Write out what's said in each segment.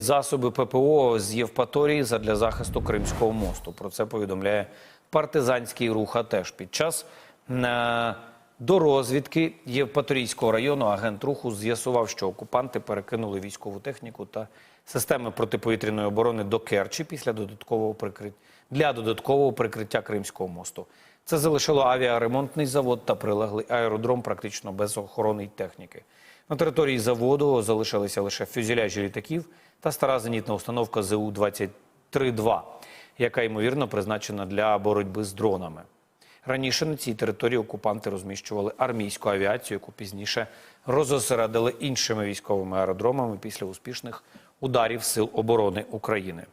засоби ППО з Євпаторії задля захисту Кримського мосту. Про це повідомляє партизанський рух АТЕШ. Під час е, до розвідки Євпаторійського району агент руху з'ясував, що окупанти перекинули військову техніку та системи протиповітряної оборони до Керчі після додаткового прикриття для додаткового прикриття Кримського мосту. Це залишило авіаремонтний завод та прилеглий аеродром практично без охорони й техніки. На території заводу залишилися лише фюзеляжі літаків та стара зенітна установка ЗУ-23-2, яка ймовірно призначена для боротьби з дронами. Раніше на цій території окупанти розміщували армійську авіацію, яку пізніше розосередили іншими військовими аеродромами після успішних ударів Сил оборони України.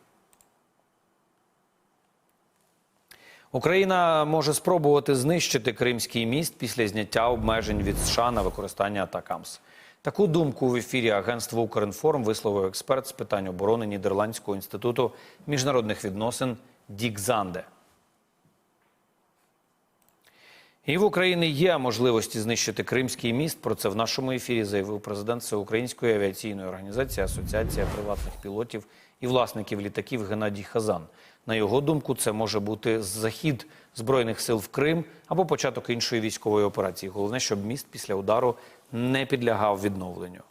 Україна може спробувати знищити Кримський міст після зняття обмежень від США на використання атакамс. Таку думку в ефірі агентства Укрінформ висловив експерт з питань оборони Нідерландського інституту міжнародних відносин Дік Занде. І в Україні є можливості знищити Кримський міст. Про це в нашому ефірі заявив президент Всеукраїнської авіаційної організації Асоціація приватних пілотів і власників літаків Геннадій Хазан. На його думку, це може бути захід збройних сил в Крим або початок іншої військової операції. Головне, щоб міст після удару не підлягав відновленню.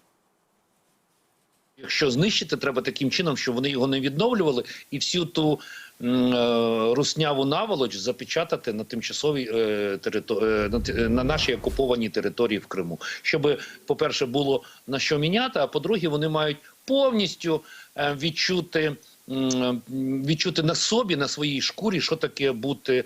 Якщо знищити, треба таким чином, щоб вони його не відновлювали, і всю ту русняву наволоч запечатати на тимчасовій е, територ... е, на, на нашій окупованій території в Криму. Щоб, по-перше, було на що міняти, а по-друге, вони мають повністю е, відчути. Відчути на собі, на своїй шкурі, що таке бути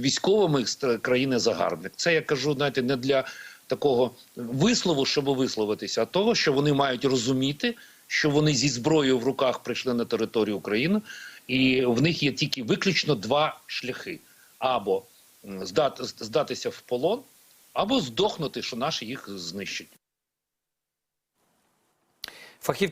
військовими з країни загарбник. Це я кажу, знаєте, не для такого вислову, щоб висловитися, а того, що вони мають розуміти, що вони зі зброєю в руках прийшли на територію України, і в них є тільки виключно два шляхи: або здати, здатися в полон, або здохнути, що наші їх знищать. Фахівці